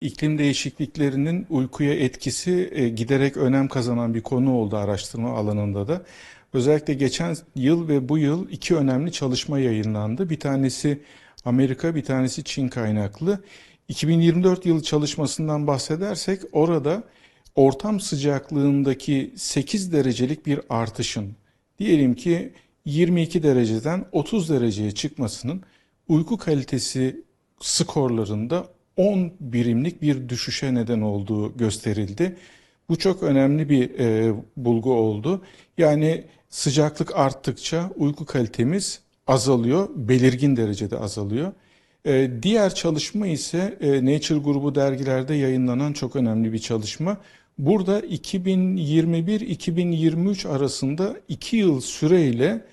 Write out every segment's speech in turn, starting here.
İklim değişikliklerinin uykuya etkisi e, giderek önem kazanan bir konu oldu araştırma alanında da. Özellikle geçen yıl ve bu yıl iki önemli çalışma yayınlandı. Bir tanesi Amerika, bir tanesi Çin kaynaklı. 2024 yılı çalışmasından bahsedersek orada ortam sıcaklığındaki 8 derecelik bir artışın diyelim ki 22 dereceden 30 dereceye çıkmasının uyku kalitesi skorlarında 10 birimlik bir düşüşe neden olduğu gösterildi. Bu çok önemli bir e, bulgu oldu. Yani sıcaklık arttıkça uyku kalitemiz azalıyor, belirgin derecede azalıyor. E, diğer çalışma ise e, Nature grubu dergilerde yayınlanan çok önemli bir çalışma. Burada 2021-2023 arasında 2 yıl süreyle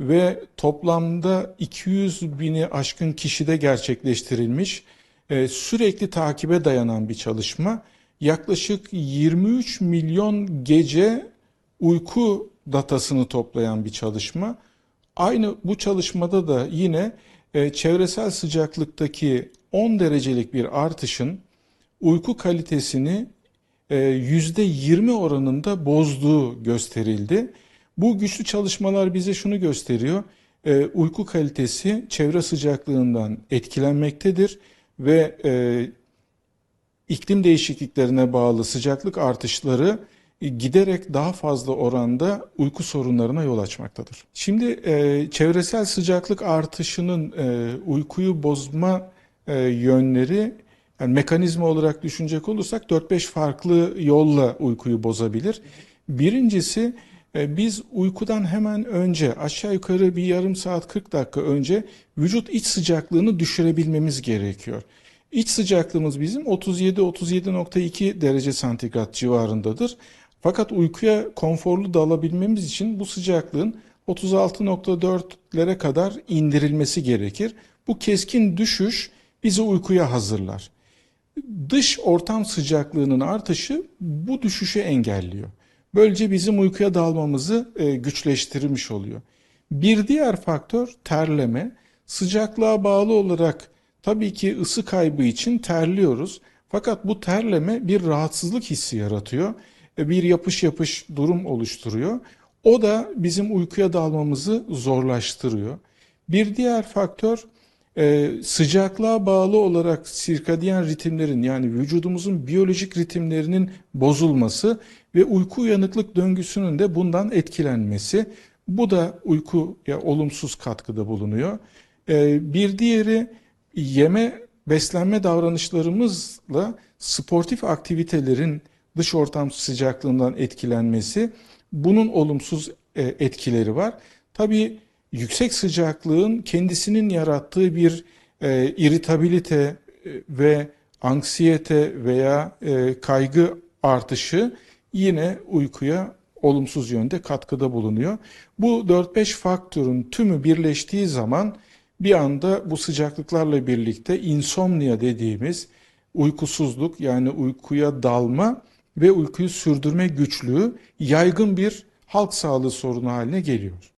ve toplamda 200 bini aşkın kişide gerçekleştirilmiş sürekli takibe dayanan bir çalışma. Yaklaşık 23 milyon gece uyku datasını toplayan bir çalışma. Aynı bu çalışmada da yine e, çevresel sıcaklıktaki 10 derecelik bir artışın uyku kalitesini e, %20 oranında bozduğu gösterildi. Bu güçlü çalışmalar bize şunu gösteriyor. E, uyku kalitesi çevre sıcaklığından etkilenmektedir ve e, iklim değişikliklerine bağlı sıcaklık artışları e, giderek daha fazla oranda uyku sorunlarına yol açmaktadır. Şimdi e, çevresel sıcaklık artışının e, uykuyu bozma e, yönleri yani mekanizma olarak düşünecek olursak 4-5 farklı yolla uykuyu bozabilir. Birincisi biz uykudan hemen önce aşağı yukarı bir yarım saat 40 dakika önce vücut iç sıcaklığını düşürebilmemiz gerekiyor. İç sıcaklığımız bizim 37-37.2 derece santigrat civarındadır. Fakat uykuya konforlu dalabilmemiz için bu sıcaklığın 36.4'lere kadar indirilmesi gerekir. Bu keskin düşüş bizi uykuya hazırlar. Dış ortam sıcaklığının artışı bu düşüşü engelliyor. Böylece bizim uykuya dalmamızı e, güçleştirmiş oluyor. Bir diğer faktör terleme. Sıcaklığa bağlı olarak tabii ki ısı kaybı için terliyoruz. Fakat bu terleme bir rahatsızlık hissi yaratıyor. E, bir yapış yapış durum oluşturuyor. O da bizim uykuya dalmamızı zorlaştırıyor. Bir diğer faktör e, sıcaklığa bağlı olarak sirkadiyen ritimlerin yani vücudumuzun biyolojik ritimlerinin bozulması ve uyku uyanıklık döngüsünün de bundan etkilenmesi. Bu da uykuya olumsuz katkıda bulunuyor. E, bir diğeri yeme beslenme davranışlarımızla sportif aktivitelerin dış ortam sıcaklığından etkilenmesi bunun olumsuz e, etkileri var. Tabii yüksek sıcaklığın kendisinin yarattığı bir e, iritabilite e, ve anksiyete veya e, kaygı artışı yine uykuya olumsuz yönde katkıda bulunuyor. Bu 4-5 faktörün tümü birleştiği zaman bir anda bu sıcaklıklarla birlikte insomnia dediğimiz uykusuzluk yani uykuya dalma ve uykuyu sürdürme güçlüğü yaygın bir halk sağlığı sorunu haline geliyor.